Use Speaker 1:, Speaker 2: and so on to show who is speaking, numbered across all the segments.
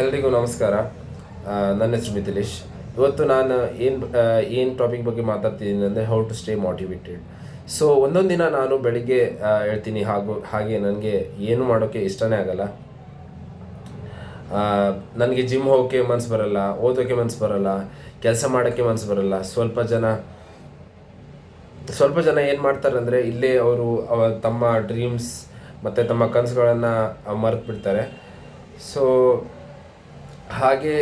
Speaker 1: ಎಲ್ರಿಗೂ ನಮಸ್ಕಾರ. ನನ್ನ ಹೆಸರು ಮಿಥಿಲೇಶ್. ಇವತ್ತು ನಾನು ಏನು ಏನು ಟಾಪಿಕ್ ಬಗ್ಗೆ ಮಾತಾಡ್ತಿದ್ದೀನಿ ಅಂದರೆ how to stay motivated so ಒಂದೊಂದು ದಿನ ನಾನು ಬೆಳಿಗ್ಗೆ ಹೇಳ್ತೀನಿ ಹಾಗೂ, ಹಾಗೆ ನನಗೆ ಏನು ಮಾಡೋಕ್ಕೆ ಇಷ್ಟನೇ ಆಗಲ್ಲ. ನನಗೆ ಜಿಮ್ ಹೋಗೋಕ್ಕೆ ಮನಸ್ಸು ಬರಲ್ಲ ಓದೋಕ್ಕೆ ಮನಸ್ಸು ಬರಲ್ಲ, ಕೆಲಸ ಮಾಡೋಕ್ಕೆ ಮನಸ್ಸು ಬರಲ್ಲ. ಸ್ವಲ್ಪ ಜನ ಸ್ವಲ್ಪ ಜನ ಏನು ಮಾಡ್ತಾರೆ ಅಂದರೆ ಇಲ್ಲೇ ಅವರು ತಮ್ಮ ಡ್ರೀಮ್ಸ್ ಮತ್ತು ತಮ್ಮ ಕನಸುಗಳನ್ನು ಮರೆತು ಬಿಡ್ತಾರೆ ಸೊ ಹಾಗೆ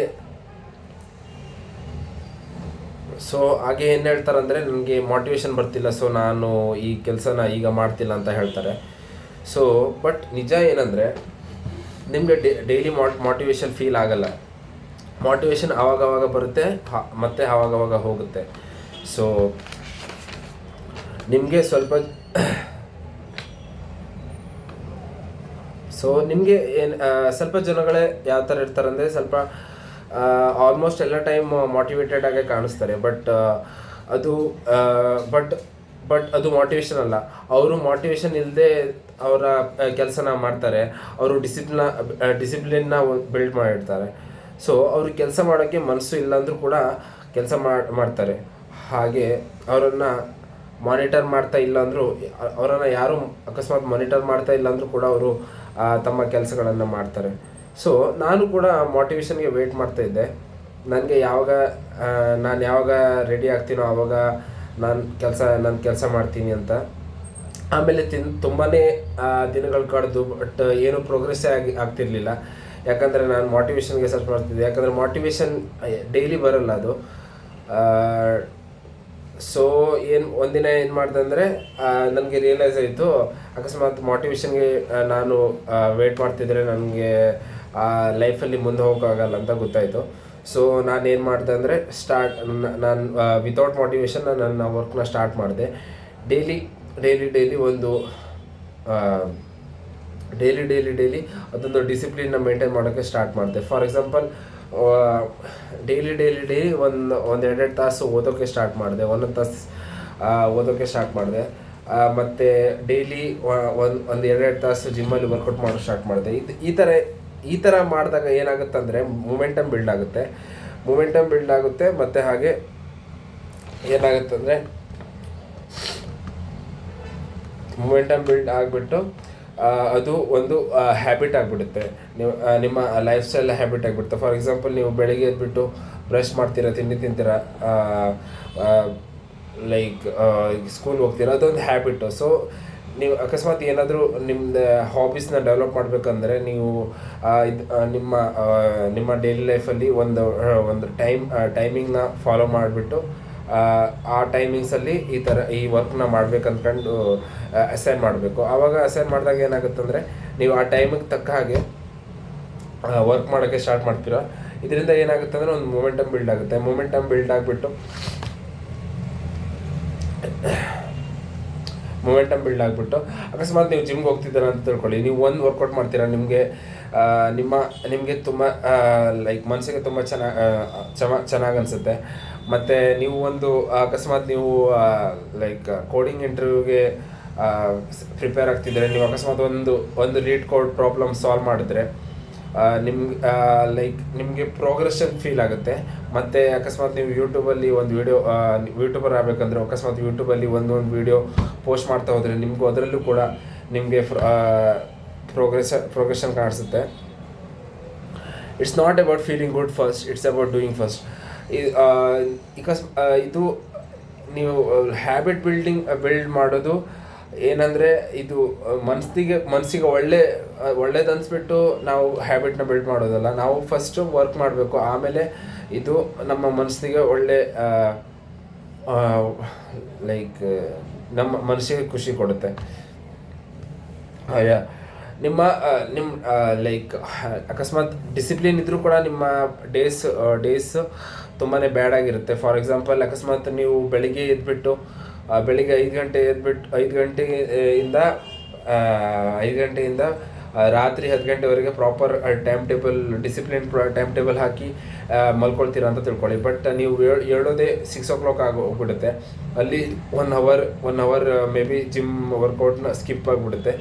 Speaker 1: ಸೊ ಹಾಗೆ ಏನು ಹೇಳ್ತಾರೆ ಅಂದರೆ ನನಗೆ ಮೋಟಿವೇಶನ್ ಬರ್ತಿಲ್ಲ ಸೊ ನಾನು ಈ ಕೆಲಸನ ಈಗ ಮಾಡ್ತಿಲ್ಲ ಅಂತ ಹೇಳ್ತಾರೆ. ಸೊ ಬಟ್ ನಿಜ ಏನಂದರೆ, ನಿಮಗೆ ಡೈಲಿ ಮೋಟಿವೇಶನ್ ಫೀಲ್ ಆಗಲ್ಲ. ಮೋಟಿವೇಶನ್ ಆವಾಗವಾಗ ಬರುತ್ತೆ ಮತ್ತೆ ಆವಾಗವಾಗ ಹೋಗುತ್ತೆ. ಸೊ ನಿಮಗೆ ಸ್ವಲ್ಪ ಸೊ ನಿಮಗೆ ಏನು ಸ್ವಲ್ಪ ಜನಗಳೇ ಯಾವ ಥರ ಇರ್ತಾರೆ ಅಂದರೆ ಸ್ವಲ್ಪ ಆಲ್ಮೋಸ್ಟ್ ಎಲ್ಲ ಟೈಮ್ ಮೋಟಿವೇಟೆಡ್ ಆಗೇ ಕಾಣಿಸ್ತಾರೆ. ಬಟ್ ಅದು ಬಟ್ ಬಟ್ ಅದು ಮೋಟಿವೇಶನ್ ಅಲ್ಲ. ಅವರು ಮೋಟಿವೇಶನ್ ಇಲ್ಲದೆ ಅವರ ಕೆಲಸನ ಮಾಡ್ತಾರೆ. ಅವರು ಡಿಸಿಪ್ಲಿನ ಡಿಸಿಪ್ಲಿನ್ನ ಬಿಲ್ಡ್ ಮಾಡಿರ್ತಾರೆ. ಸೊ ಅವರು ಕೆಲಸ ಮಾಡೋಕ್ಕೆ ಮನಸ್ಸು ಇಲ್ಲಾಂದ್ರೂ ಕೂಡ ಕೆಲಸ ಮಾಡ್ತಾರೆ. ಹಾಗೆ ಅವರನ್ನು ಮಾನಿಟರ್ ಮಾಡ್ತಾ ಇಲ್ಲ ಅಂದರೂ ಅವರನ್ನು ಯಾರು ಅಕಸ್ಮಾತ್ ಮಾನಿಟರ್ ಮಾಡ್ತಾ ಇಲ್ಲ ಅಂದರೂ ಕೂಡ ಅವರು ತಮ್ಮ ಕೆಲಸಗಳನ್ನು ಮಾಡ್ತಾರೆ. ಸೊ ನಾನು ಕೂಡ ಮೋಟಿವೇಶನ್ಗೆ ವೆಯ್ಟ್ ಮಾಡ್ತಾ ಇದ್ದೆ. ನನಗೆ ಯಾವಾಗ ನಾನು ಯಾವಾಗ ರೆಡಿ ಆಗ್ತೀನೋ ಆವಾಗ ನಾನು ಕೆಲಸ ನಾನು ಕೆಲಸ ಮಾಡ್ತೀನಿ ಅಂತ. ಆಮೇಲೆ ತಿನ್ ತುಂಬಾ ದಿನಗಳು ಕಳೆದು ಬಟ್ ಏನು ಪ್ರೋಗ್ರೆಸ್ಸೇ ಆಗಿ, ಆಗ್ತಿರ್ಲಿಲ್ಲ. ಯಾಕಂದರೆ ನಾನು ಮೋಟಿವೇಶನ್ಗೆ ಸರ್ಚ್ ಮಾಡ್ತಿದ್ದೆ. ಯಾಕಂದರೆ ಮೋಟಿವೇಶನ್ ಡೈಲಿ ಬರಲ್ಲ ಅದು. ಸೊ ಏನು ಒಂದಿನ ಏನು ಮಾಡಿದೆ ಅಂದರೆ ನನಗೆ ರಿಯಲೈಸ್ ಆಯಿತು, ಅಕಸ್ಮಾತ್ ಮೋಟಿವೇಶನ್ಗೆ ನಾನು ವೇಟ್ ಮಾಡ್ತಿದ್ರೆ ನನಗೆ ಲೈಫಲ್ಲಿ ಮುಂದೆ ಹೋಗೋಕ್ಕಾಗಲ್ಲ ಅಂತ ಗೊತ್ತಾಯಿತು. ಸೊ ನಾನು ಏನು ಮಾಡಿದೆ ಅಂದರೆ ಸ್ಟಾರ್ಟ್ ನಾನು ವಿತೌಟ್ ಮೋಟಿವೇಶನ್ ನನ್ನ ವರ್ಕ್ನ ಸ್ಟಾರ್ಟ್ ಮಾಡಿದೆ. ಡೈಲಿ ಡೈಲಿ ಡೈಲಿ ಒಂದು ಡೈಲಿ ಡೈಲಿ ಡೈಲಿ ಅದೊಂದು ಡಿಸಿಪ್ಲಿನ್ನ ಮೇಂಟೈನ್ ಮಾಡೋಕ್ಕೆ ಸ್ಟಾರ್ಟ್ ಮಾಡಿದೆ. For example daily daily daily ಒಂದು ಒಂದು ಎರಡೆರಡು ತಾಸು ಓದೋಕ್ಕೆ ಸ್ಟಾರ್ಟ್ ಮಾಡಿದೆ. ಒಂದೊಂದು ತಾಸು ಓದೋಕ್ಕೆ ಸ್ಟಾರ್ಟ್ ಮಾಡಿದೆ. ಮತ್ತು ಡೈಲಿ ಒಂದು ಒಂದು ಎರಡೆರಡು ತಾಸು ಜಿಮ್ಮಲ್ಲಿ ವರ್ಕೌಟ್ ಮಾಡೋಕ್ಕೆ ಸ್ಟಾರ್ಟ್ ಮಾಡಿದೆ. ಇದು, ಈ ಥರ ಈ ಥರ ಮಾಡಿದಾಗ ಏನಾಗುತ್ತೆ ಅಂದರೆ ಮೂಮೆಂಟಮ್ ಬಿಲ್ಡ್ ಆಗುತ್ತೆ. ಮೂಮೆಂಟಮ್ ಬಿಲ್ಡ್ ಆಗುತ್ತೆ ಮತ್ತು ಹಾಗೆ ಏನಾಗುತ್ತೆ ಅಂದರೆ ಮೂಮೆಂಟಮ್ ಬಿಲ್ಡ್ ಆಗಿಬಿಟ್ಟು ಅದು ಒಂದು ಹ್ಯಾಬಿಟ್ ಆಗಿಬಿಡುತ್ತೆ. ನೀವು ನಿಮ್ಮ ಲೈಫ್ ಸ್ಟೈಲ್ ಹ್ಯಾಬಿಟ್ ಆಗಿಬಿಡುತ್ತೆ. ಫಾರ್ ಎಕ್ಸಾಂಪಲ್ ನೀವು ಬೆಳಿಗ್ಗೆ ಎದ್ಬಿಟ್ಟು ಬ್ರಷ್ ಮಾಡ್ತೀರಾ, ತಿಂಡಿ ತಿಂತೀರಾ ಲೈಕ್ ಸ್ಕೂಲ್ ಹೋಗ್ತೀರಾ, ಅದೊಂದು ಹ್ಯಾಬಿಟ್ಟು ಸೊ ನೀವು ಅಕಸ್ಮಾತ್ ಏನಾದರೂ ನಿಮ್ಮದು ಹಾಬೀಸ್ನ ಡೆವಲಪ್ ಮಾಡಬೇಕಂದ್ರೆ ನೀವು ಇದು ನಿಮ್ಮ ನಿಮ್ಮ ಡೈಲಿ ಲೈಫಲ್ಲಿ ಒಂದು ಒಂದು ಟೈಮ್ ಟೈಮಿಂಗ್ನ ಫಾಲೋ ಮಾಡಿಬಿಟ್ಟು ಆ ಟೈಮಿಂಗ್ಸಲ್ಲಿ ಈ ಥರ ಈ ವರ್ಕ್ನ ಮಾಡ್ಬೇಕು ಅಂದ್ಕೊಂಡು ಅಸೈನ್ ಮಾಡಬೇಕು. ಆವಾಗ ಅಸೈನ್ ಮಾಡಿದಾಗ ಏನಾಗುತ್ತೆ ಅಂದರೆ ನೀವು ಆ ಟೈಮಿಗೆ ತಕ್ಕ ಹಾಗೆ ವರ್ಕ್ ಮಾಡೋಕ್ಕೆ ಸ್ಟಾರ್ಟ್ ಮಾಡ್ತೀರಾ. ಇದರಿಂದ ಏನಾಗುತ್ತೆ ಅಂದರೆ ಒಂದು ಮೂಮೆಂಟಮ್ ಬಿಲ್ಡ್ ಆಗುತ್ತೆ. ಮೂಮೆಂಟಮ್ ಬಿಲ್ಡ್ ಆಗಿಬಿಟ್ಟು ಮೂಮೆಂಟಮ್ ಬಿಲ್ಡ್ ಆಗಿಬಿಟ್ಟು, ಅಕಸ್ಮಾತ್ ನೀವು ಜಿಮ್ಗೆ ಹೋಗ್ತಿದ್ದೀರ ಅಂತ ತಿಳ್ಕೊಳ್ಳಿ. ನೀವು ಒಂದು ವರ್ಕೌಟ್ ಮಾಡ್ತೀರಾ, ನಿಮಗೆ ನಿಮ್ಮ, ನಿಮಗೆ ತುಂಬ ಲೈಕ್ ಮನಸ್ಸಿಗೆ ತುಂಬ ಚೆನ್ನಾಗಿ ಚಮ ಚೆನ್ನಾಗಿ ಅನಿಸುತ್ತೆ. ಮತ್ತು ನೀವು ಒಂದು, ಅಕಸ್ಮಾತ್ ನೀವು ಲೈಕ್ ಕೋಡಿಂಗ್ ಇಂಟರ್ವ್ಯೂಗೆ ಪ್ರಿಪೇರ್ ಆಗ್ತಿದ್ರೆ, ನೀವು ಅಕಸ್ಮಾತ್ ಒಂದು ಒಂದು ಲೀಡ್ ಕೋಡ್ ಪ್ರಾಬ್ಲಮ್ ಸಾಲ್ವ್ ಮಾಡಿದ್ರೆ ನಿಮ್ಗೆ ಲೈಕ್ ನಿಮಗೆ ಪ್ರೋಗ್ರೆಷನ್ ಫೀಲ್ ಆಗುತ್ತೆ. ಮತ್ತು ಅಕಸ್ಮಾತ್ ನೀವು ಯೂಟ್ಯೂಬಲ್ಲಿ ಒಂದು ವೀಡಿಯೋ ಯೂಟ್ಯೂಬರ್ ಆಗಬೇಕಂದ್ರೆ ಅಕಸ್ಮಾತ್ ಯೂಟ್ಯೂಬಲ್ಲಿ ಒಂದೊಂದು ವೀಡಿಯೋ ಪೋಸ್ಟ್ ಮಾಡ್ತಾ ಹೋದರೆ ನಿಮಗೂ ಅದರಲ್ಲೂ ಕೂಡ ನಿಮಗೆ ಪ್ರೋಗ್ರೆಸ್ ಪ್ರೋಗ್ರೆಷನ್ ಕಾಣಿಸುತ್ತೆ. It's not about feeling good first it's about doing first because ಇದು ನೀವು ಹ್ಯಾಬಿಟ್ ಬಿಲ್ಡಿಂಗ್ ಬಿಲ್ಡ್ ಮಾಡೋದು ಏನಂದರೆ ಇದು ಮನಸ್ಸಿಗೆ ಮನಸ್ಸಿಗೆ ಒಳ್ಳೆ ಒಳ್ಳೇದು ಅನ್ಸ್ಬಿಟ್ಟು ನಾವು ಹ್ಯಾಬಿಟ್ನ ಬಿಲ್ಡ್ ಮಾಡೋದಲ್ಲ. ನಾವು ಫಸ್ಟು ವರ್ಕ್ ಮಾಡಬೇಕು. ಆಮೇಲೆ ಇದು ನಮ್ಮ ಮನಸ್ಸಿಗೆ ಒಳ್ಳೆ ಲೈಕ್ ನಮ್ಮ ಮನಸ್ಸಿಗೆ ಖುಷಿ ಕೊಡುತ್ತೆ. ನಿಮ್ಮ ನಿಮ್ಮ ಲೈಕ್ ಅಕಸ್ಮಾತ್ ಡಿಸಿಪ್ಲಿನ್ ಇದ್ರೂ ಕೂಡ ನಿಮ್ಮ ಡೇಸ್ ಡೇಸ್ ತುಂಬಾ ಬ್ಯಾಡ್ ಆಗಿರುತ್ತೆ. ಫಾರ್ ಎಕ್ಸಾಂಪಲ್ ಅಕಸ್ಮಾತ್ ನೀವು ಬೆಳಿಗ್ಗೆ ಎದ್ಬಿಟ್ಟು ಬೆಳಿಗ್ಗೆ ಐದು ಗಂಟೆ ಎದ್ಬಿಟ್ಟು ಐದು ಗಂಟೆಗೆ ಇಂದ ಐದು ಗಂಟೆಯಿಂದ ರಾತ್ರಿ ಹತ್ತು ಗಂಟೆವರೆಗೆ proper timetable discipline timetable ಹಾಕಿ ಮಲ್ಕೊಳ್ತೀರ ಅಂತ ತಿಳ್ಕೊಳ್ಳಿ. ಬಟ್ ನೀವು ಹೇಳೋದೇ ಸಿಕ್ಸ್ ಓ ಕ್ಲಾಕ್ ಆಗಿ ಹೋಗ್ಬಿಡುತ್ತೆ ಅಲ್ಲಿ one hour one hour maybe gym ವರ್ಕೌಟ್ನ skip ಆಗಿಬಿಡುತ್ತೆ.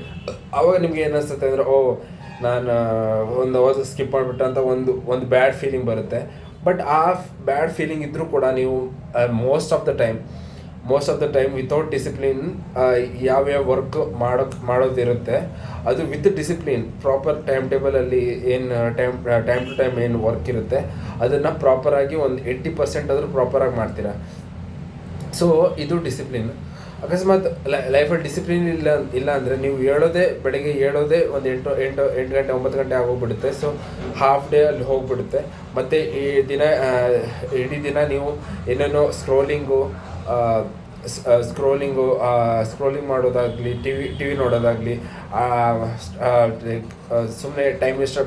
Speaker 1: ಅವಾಗ ನಿಮ್ಗೆ ಏನು ಅನಿಸುತ್ತೆ ಅಂದರೆ, ಓ, ನಾನು ಒಂದು ಅವರ್ ಸ್ಕಿಪ್ ಮಾಡಿಬಿಟ್ಟು ಅಂತ ಒಂದು ಒಂದು ಬ್ಯಾಡ್ ಫೀಲಿಂಗ್ ಬರುತ್ತೆ. ಬಟ್ ಆ ಬ್ಯಾಡ್ ಫೀಲಿಂಗ್ ಇದ್ದರೂ ಕೂಡ ನೀವು most of the time most of the time without discipline ಯಾವ್ಯಾವ ವರ್ಕ್ ಮಾಡೋಕ್, ಮಾಡೋದಿರುತ್ತೆ. ಅದು ವಿತ್ ಡಿಸಿಪ್ಲಿನ್ ಪ್ರಾಪರ್ ಟೈಮ್ ಟೇಬಲಲ್ಲಿ ಏನು ಟೈಮ್ ಟೈಮ್ ಟು ಟೈಮ್ ಏನು ವರ್ಕ್ ಇರುತ್ತೆ, ಅದನ್ನು ಪ್ರಾಪರಾಗಿ ಒಂದು ಏಯ್ಟಿ ಪರ್ಸೆಂಟ್ ಆದರೂ ಪ್ರಾಪರಾಗಿ ಮಾಡ್ತೀರಾ. ಸೊ ಇದು ಡಿಸಿಪ್ಲಿನ್ ಅಕಸ್ಮಾತ್ ಲೈಫಲ್ಲಿ ಡಿಸಿಪ್ಲಿನ್ ಇಲ್ಲ ಇಲ್ಲ ಅಂದರೆ ನೀವು ಹೇಳೋದೇ, ಬೆಳಗ್ಗೆ ಹೇಳೋದೇ ಒಂದು ಎಂಟು ಎಂಟು ಎಂಟು ಗಂಟೆ, ಒಂಬತ್ತು ಗಂಟೆ ಆಗೋಗ್ಬಿಡುತ್ತೆ. ಸೊ ಹಾಫ್ ಡೇ ಅಲ್ಲಿ ಹೋಗ್ಬಿಡುತ್ತೆ. ಮತ್ತು ಈ ದಿನ ಇಡೀ ದಿನ ನೀವು ಏನೇನೋ ಸ್ಕ್ರೋಲಿಂಗು ಸ್ಕ್ರೋಲಿಂಗು ಸ್ಕ್ರೋಲಿಂಗ್ ಮಾಡೋದಾಗಲಿ ಟಿ ವಿ ಟಿ ವಿ ನೋಡೋದಾಗಲಿ ಸುಮ್ಮನೆ ಟೈಮ್ ವೇಸ್ಟ್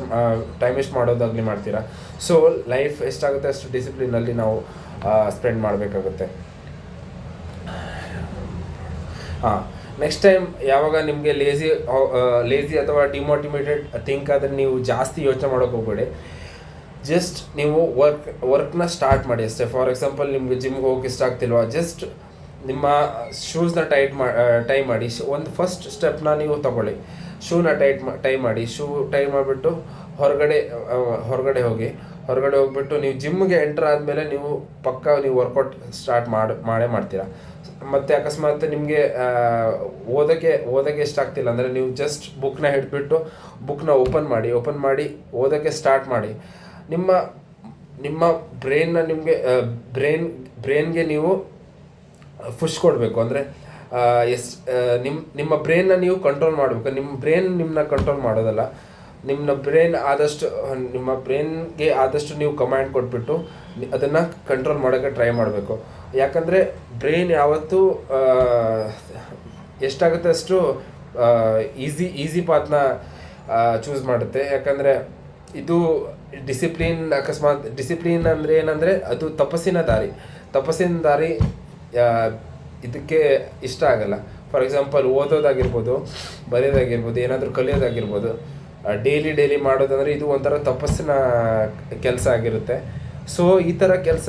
Speaker 1: ಟೈಮ್ ವೇಸ್ಟ್ ಮಾಡೋದಾಗಲಿ ಮಾಡ್ತೀರಾ. ಸೊ ಲೈಫ್ ಎಷ್ಟಾಗುತ್ತೆ ಅಷ್ಟು ಡಿಸಿಪ್ಲಿನಲ್ಲಿ ನಾವು ಸ್ಪೆಂಡ್ ಮಾಡಬೇಕಾಗುತ್ತೆ. ಹಾಂ ನೆಕ್ಸ್ಟ್ ಟೈಮ್ ಯಾವಾಗ ನಿಮಗೆ ಲೇಸಿ ಲೇಸಿ ಅಥವಾ ಡಿಮೋಟಿವೇಟೆಡ್ ಥಿಂಕ್ ಆದರೆ ನೀವು ಜಾಸ್ತಿ ಯೋಚನೆ ಮಾಡೋಕೆ ಹೋಗಬೇಡಿ. ಜಸ್ಟ್ ನೀವು ವರ್ಕ್ ವರ್ಕ್ನ ಸ್ಟಾರ್ಟ್ ಮಾಡಿ ಅಷ್ಟೇ. ಫಾರ್ ಎಕ್ಸಾಂಪಲ್ ನಿಮಗೆ ಜಿಮ್ಗೆ ಹೋಗಕ್ಕೆ ಇಷ್ಟ ಆಗ್ತಿಲ್ವ? ಜಸ್ಟ್ ನಿಮ್ಮ ಶೂಸ್ನ ಟೈಟ್ ಮಾ ಟೈ ಮಾಡಿ. ಒಂದು ಫಸ್ಟ್ ಸ್ಟೆಪ್ನ ನೀವು ತಗೊಳ್ಳಿ. ಶೂನ ಟೈಟ್ ಮಾ ಟೈ ಮಾಡಿ. ಶೂ ಟೈ ಮಾಡಿಬಿಟ್ಟು ಹೊರಗಡೆ ಹೊರಗಡೆ ಹೋಗಿ. ಹೊರಗಡೆ ಹೋಗಿಬಿಟ್ಟು ನೀವು ಜಿಮ್ಗೆ ಎಂಟರ್ ಆದಮೇಲೆ ನೀವು ಪಕ್ಕ ನೀವು ವರ್ಕೌಟ್ ಸ್ಟಾರ್ಟ್ ಮಾಡಿ, ಮಾಡೇ ಮಾಡ್ತೀರಾ. ಮತ್ತು ಅಕಸ್ಮಾತ್ ನಿಮಗೆ ಓದೋಕ್ಕೆ ಓದೋಕ್ಕೆ ಇಷ್ಟ ಆಗ್ತಿಲ್ಲ ಅಂದರೆ ನೀವು ಜಸ್ಟ್ ಬುಕ್ನ ಹಿಡ್ಬಿಟ್ಟು ಬುಕ್ನ ಓಪನ್ ಮಾಡಿ. ಓಪನ್ ಮಾಡಿ, ಓದೋಕ್ಕೆ ಸ್ಟಾರ್ಟ್ ಮಾಡಿ. ನಿಮ್ಮ ನಿಮ್ಮ ಬ್ರೈನ್ನ ನಿಮಗೆ ಬ್ರೈನ್ ಬ್ರೈನ್ಗೆ ನೀವು ಫುಷ್ ಕೊಡಬೇಕು. ಅಂದರೆ ಎಸ್ ನಿಮ್ಮ ನಿಮ್ಮ ಬ್ರೈನ್ನ ನೀವು ಕಂಟ್ರೋಲ್ ಮಾಡಬೇಕು. ನಿಮ್ಮ ಬ್ರೈನ್ ನಿಮ್ಮನ್ನ ಕಂಟ್ರೋಲ್ ಮಾಡೋದಲ್ಲ. ನಿಮ್ಮ ಬ್ರೈನ್ ಆದಷ್ಟು, ನಿಮ್ಮ ಬ್ರೈನ್ಗೆ ಆದಷ್ಟು ನೀವು ಕಮಾಂಡ್ ಕೊಟ್ಬಿಟ್ಟು ಅದನ್ನು ಕಂಟ್ರೋಲ್ ಮಾಡೋಕ್ಕೆ ಟ್ರೈ ಮಾಡಬೇಕು. ಯಾಕಂದರೆ ಬ್ರೈನ್ ಯಾವತ್ತೂ ಎಷ್ಟಾಗುತ್ತೆ ಅಷ್ಟು ಈಸಿ ಈಸಿ ಪಾತ್ನ ಚೂಸ್ ಮಾಡುತ್ತೆ. ಯಾಕಂದರೆ, ಇದು ಡಿಸಿಪ್ಲಿನ್ ಅಕಸ್ಮಾತ್, ಡಿಸಿಪ್ಲಿನ್ ಅಂದರೆ ಏನಂದರೆ ಅದು ತಪಸ್ಸಿನ ದಾರಿ. ತಪಸ್ಸಿನ ದಾರಿ ಇದಕ್ಕೆ ಇಷ್ಟ ಆಗಲ್ಲ. ಫಾರ್ ಎಕ್ಸಾಂಪಲ್ ಓದೋದಾಗಿರ್ಬೋದು, ಬರೆಯೋದಾಗಿರ್ಬೋದು, ಏನಾದರೂ ಕಲಿಯೋದಾಗಿರ್ಬೋದು ಡೈಲಿ ಡೈಲಿ ಮಾಡೋದಂದರೆ ಇದು ಒಂಥರ ತಪಸ್ಸಿನ ಕೆಲಸ ಆಗಿರುತ್ತೆ. ಸೊ ಈ ಥರ ಕೆಲಸ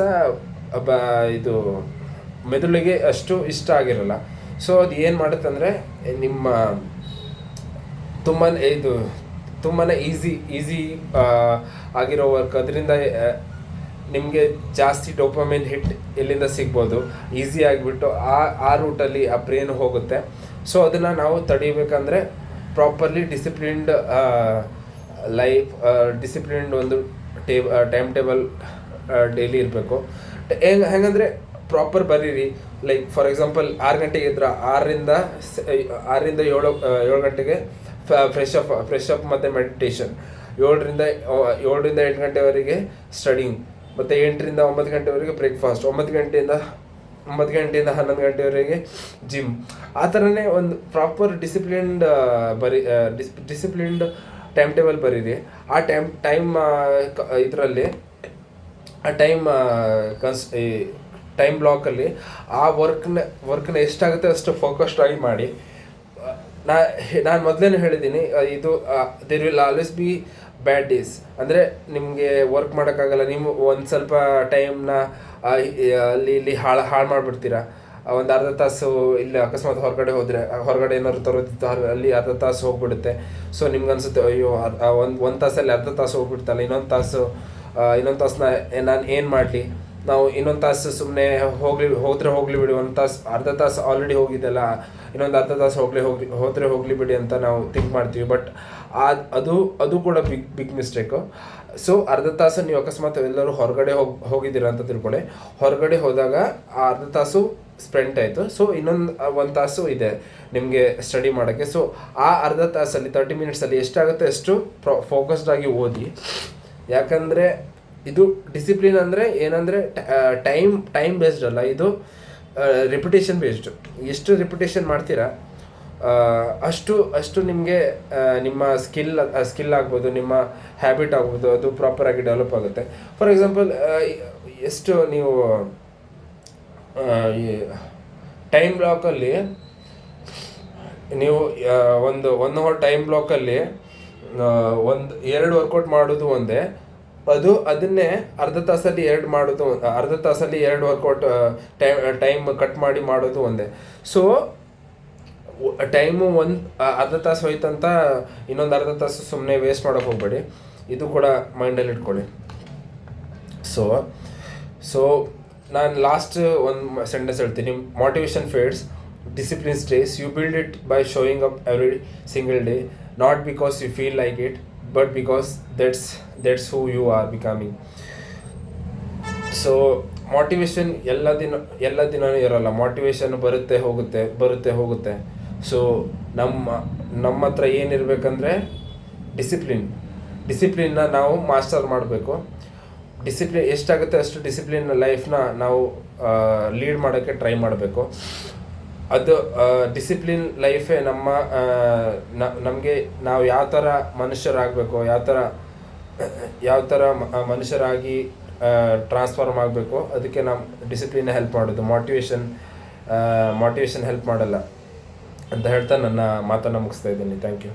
Speaker 1: ಬ ಇದು ಮೆದುಳಿಗೆ ಅಷ್ಟು ಇಷ್ಟ ಆಗಿರಲ್ಲ. ಸೊ ಅದು ಏನು ಮಾಡುತ್ತಂದರೆ, ನಿಮ್ಮ ತುಂಬ ಇದು ತುಂಬಾ ಈಸಿ ಈಸಿ ಆಗಿರೋ ವರ್ಕ್ ಅದರಿಂದ ನಿಮಗೆ ಜಾಸ್ತಿ ಡೋಪಮೈನ್ ಹಿಟ್ ಎಲ್ಲಿಂದ ಸಿಗ್ಬೋದು. ಈಸಿ ಆಗಿಬಿಟ್ಟು ಆ ಆ ರೂಟಲ್ಲಿ ಆ ಬ್ರೇನ್ ಹೋಗುತ್ತೆ. ಸೊ ಅದನ್ನು ನಾವು ತಡಿಬೇಕಂದ್ರೆ ಪ್ರಾಪರ್ಲಿ ಡಿಸಿಪ್ಲಿನ್ಡ್ ಲೈಫ್ ಡಿಸಿಪ್ಲಿನ್ಡ್ ಒಂದು ಟೇಬ್ ಟೈಮ್ ಟೇಬಲ್ ಡೈಲಿ ಇರಬೇಕು. ಹೆಂಗೆ, ಹೆಂಗಂದರೆ ಪ್ರಾಪರ್ ಬರೀರಿ. ಲೈಕ್ ಫಾರ್ ಎಕ್ಸಾಂಪಲ್ ಆರು ಗಂಟೆಗೆ ಇದ್ರೆ ಆರರಿಂದ ಆರರಿಂದ ಏಳು ಏಳು ಗಂಟೆಗೆ ಫ್ರೆಶ್ ಅಪ್ ಫ್ರೆಶ್ ಅಪ್ ಮತ್ತು ಮೆಡಿಟೇಷನ್ ಏಳರಿಂದ ಏಳರಿಂದ ಎಂಟು ಗಂಟೆವರೆಗೆ ಸ್ಟಡಿಂಗ್ ಮತ್ತು ಎಂಟರಿಂದ ಒಂಬತ್ತು ಗಂಟೆವರೆಗೆ ಬ್ರೇಕ್ಫಾಸ್ಟ್ ಒಂಬತ್ತು ಗಂಟೆಯಿಂದ ಒಂಬತ್ತು ಗಂಟೆಯಿಂದ ಹನ್ನೊಂದು ಗಂಟೆವರೆಗೆ ಜಿಮ್ ಆ ಥರನೇ ಒಂದು ಪ್ರಾಪರ್ ಡಿಸಿಪ್ಲಿನ್ಡ್ ಬರಿ ಡಿಸ್ ಡಿಸಿಪ್ಲಿನ್ಡ್ ಟೈಮ್ ಟೇಬಲ್ ಬರೀರಿ. ಆ ಟೈಮ್ ಟೈಮ್ ಇದರಲ್ಲಿ, ಆ ಟೈಮ್ ಕನ್ಸ್, ಈ ಟೈಮ್ ಬ್ಲಾಕಲ್ಲಿ ಆ ವರ್ಕ್ನ ವರ್ಕ್ನ ಎಷ್ಟಾಗುತ್ತೆ ಅಷ್ಟು ಫೋಕಸ್ಡ್ ಆಗಿ ಮಾಡಿ. ನಾ ನಾನು ಮೊದಲೇ ಹೇಳಿದ್ದೀನಿ ಇದು there will always be bad days ಅಂದರೆ ನಿಮಗೆ ವರ್ಕ್ ಮಾಡೋಕ್ಕಾಗಲ್ಲ, ನೀವು ಒಂದು ಸ್ವಲ್ಪ ಟೈಮ್ನ ಅಲ್ಲಿ ಇಲ್ಲಿ ಹಾಳು ಹಾಳು ಮಾಡಿಬಿಡ್ತೀರಾ? ಒಂದು ಅರ್ಧ ತಾಸು ಇಲ್ಲಿ, ಅಕಸ್ಮಾತ್ ಹೊರಗಡೆ ಹೋದರೆ ಹೊರಗಡೆ ಏನಾದ್ರು ತರೋದಿತ್ತು ಅಲ್ಲಿ- ಅರ್ಧ ತಾಸು ಹೋಗ್ಬಿಡುತ್ತೆ. ಸೊ ನಿಮ್ಗೆ ಅನ್ಸುತ್ತೆ ಅಯ್ಯೋ ಒಂದು ಒಂದು ತಾಸಲ್ಲಿ ಅರ್ಧ ತಾಸು ಹೋಗ್ಬಿಡ್ತಲ್ಲ, ಇನ್ನೊಂದು ತಾಸು ಇನ್ನೊಂದು ತಾಸನ್ನ ನಾನು ಏನು ಮಾಡಲಿ? ನಾವು ಇನ್ನೊಂದು ತಾಸು ಸುಮ್ಮನೆ ಹೋಗ್ಲಿ, ಹೋದ್ರೆ ಹೋಗ್ಲಿ ಬಿಡಿ, ಒಂದು ತಾಸು, ಅರ್ಧ ತಾಸು ಆಲ್ರೆಡಿ ಹೋಗಿದ್ದಲ್ಲ, ಇನ್ನೊಂದು ಅರ್ಧ ತಾಸು ಹೋಗ್ಲಿ ಹೋಗಿ ಹೋದರೆ ಹೋಗ್ಲಿ ಬಿಡಿ ಅಂತ ನಾವು ಥಿಂಕ್ ಮಾಡ್ತೀವಿ. ಬಟ್ ಅದು ಅದು ಕೂಡ ಬಿಗ್ ಬಿಗ್ ಮಿಸ್ಟೇಕು ಸೊ ಅರ್ಧ ತಾಸು ನೀವು ಅಕಸ್ಮಾತ್ ಎಲ್ಲರೂ ಹೊರಗಡೆ ಹೋಗಿ, ಹೋಗಿದ್ದೀರಾ ಅಂತ ತಿಳ್ಕೊಳ್ಳಿ. ಹೊರಗಡೆ ಹೋದಾಗ ಆ ಅರ್ಧ ತಾಸು ಸ್ಪೆಂಟ್ ಆಯಿತು. ಸೊ ಇನ್ನೊಂದು ಒಂದು ತಾಸು ಇದೆ ನಿಮಗೆ ಸ್ಟಡಿ ಮಾಡೋಕ್ಕೆ. ಸೊ ಆ ಅರ್ಧ ತಾಸಲ್ಲಿ ತರ್ಟಿ ಮಿನಿಟ್ಸಲ್ಲಿ ಎಷ್ಟಾಗುತ್ತೆ ಅಷ್ಟು ಪ್ರೊ ಫೋಕಸ್ಡ್ ಆಗಿ ಓದಿ. ಯಾಕಂದರೆ ಇದು ಡಿಸಿಪ್ಲಿನ್ ಅಂದರೆ ಏನಂದರೆ ಟೈಮ್ ಟೈಮ್ ಬೇಸ್ಡ್ ಅಲ್ಲ. ಇದು ರೆಪ್ಯುಟೇಷನ್ ಬೇಸ್ಡ್ ಎಷ್ಟು ರೆಪ್ಯುಟೇಷನ್ ಮಾಡ್ತೀರಾ ಅಷ್ಟು ಅಷ್ಟು ನಿಮಗೆ ನಿಮ್ಮ ಸ್ಕಿಲ್ ಸ್ಕಿಲ್ ಆಗ್ಬೋದು, ನಿಮ್ಮ ಹ್ಯಾಬಿಟ್ ಆಗ್ಬೋದು, ಅದು ಪ್ರಾಪರಾಗಿ ಡೆವಲಪ್ ಆಗುತ್ತೆ. ಫಾರ್ ಎಕ್ಸಾಂಪಲ್ ಎಷ್ಟು ನೀವು ಟೈಮ್ ಬ್ಲಾಕಲ್ಲಿ ನೀವು ಒಂದು ಒನ್ ಅವರ್ ಟೈಮ್ ಬ್ಲಾಕಲ್ಲಿ ಒಂದು, ಎರಡು ವರ್ಕೌಟ್ ಮಾಡೋದು ಒಂದೇ ಅದು ಅದನ್ನೇ ಅರ್ಧ ತಾಸಲ್ಲಿ ಎರಡು ಮಾಡೋದು, ಅರ್ಧ ತಾಸಲ್ಲಿ ಎರಡು ವರ್ಕೌಟ್ ಟೈಮ್ ಟೈಮ್ ಕಟ್ ಮಾಡಿ ಮಾಡೋದು ಒಂದೇ. ಸೊ ಟೈಮು ಒಂದು ಅರ್ಧ ತಾಸು ಹೋಯ್ತಂತ ಇನ್ನೊಂದು ಅರ್ಧ ತಾಸು ಸುಮ್ಮನೆ ವೇಸ್ಟ್ ಮಾಡೋಕೆ ಹೋಗಬೇಡಿ. ಇದು ಕೂಡ ಮೈಂಡಲ್ಲಿ ಇಟ್ಕೊಳ್ಳಿ. ಸೊ ಸೊ ನಾನು ಲಾಸ್ಟ್ ಒಂದು ಸೆಂಟೆನ್ಸ್ ಹೇಳ್ತೀನಿ. Motivation fades discipline stays you build it by showing up every single day not because you feel like it but because that's that's who you are becoming. So motivation ಎಲ್ಲ ದಿನ, ಎಲ್ಲ ದಿನವೂ ಇರೋಲ್ಲ. Motivation ಬರುತ್ತೆ, ಹೋಗುತ್ತೆ ಬರುತ್ತೆ, ಹೋಗುತ್ತೆ. ಸೊ ನಮ್ಮ ನಮ್ಮ ಹತ್ರ ಏನಿರಬೇಕಂದ್ರೆ ಡಿಸಿಪ್ಲಿನ್ ಡಿಸಿಪ್ಲಿನ್ನ ನಾವು ಮಾಸ್ಟರ್ ಮಾಡಬೇಕು. ಡಿಸಿಪ್ಲಿನ್ ಎಷ್ಟಾಗುತ್ತೆ ಅಷ್ಟು ಡಿಸಿಪ್ಲಿನ್ ಲೈಫ್ನ ನಾವು ಲೀಡ್ ಮಾಡೋಕ್ಕೆ ಟ್ರೈ ಮಾಡಬೇಕು. ಅದು ಡಿಸಿಪ್ಲಿನ್ ಲೈಫೇ ನಮ್ಮ ನಮಗೆ ನಾವು ಯಾವ ಥರ ಮನುಷ್ಯರಾಗಬೇಕು, ಯಾವ ಥರ ಯಾವ ಥರ ಮನುಷ್ಯರಾಗಿ ಟ್ರಾನ್ಸ್ಫಾರ್ಮ್ ಆಗಬೇಕು, ಅದಕ್ಕೆ ನಮ್ಮ ಡಿಸಿಪ್ಲಿನ್ ಹೆಲ್ಪ್ ಮಾಡೋದು. ಮೋಟಿವೇಶನ್ ಮೋಟಿವೇಶನ್ ಹೆಲ್ಪ್ ಮಾಡಲ್ಲ ಅಂತ ಹೇಳ್ತಾ ನನ್ನ ಮಾತನ್ನು ಮುಗಿಸ್ತಾ ಇದ್ದೀನಿ. Thank you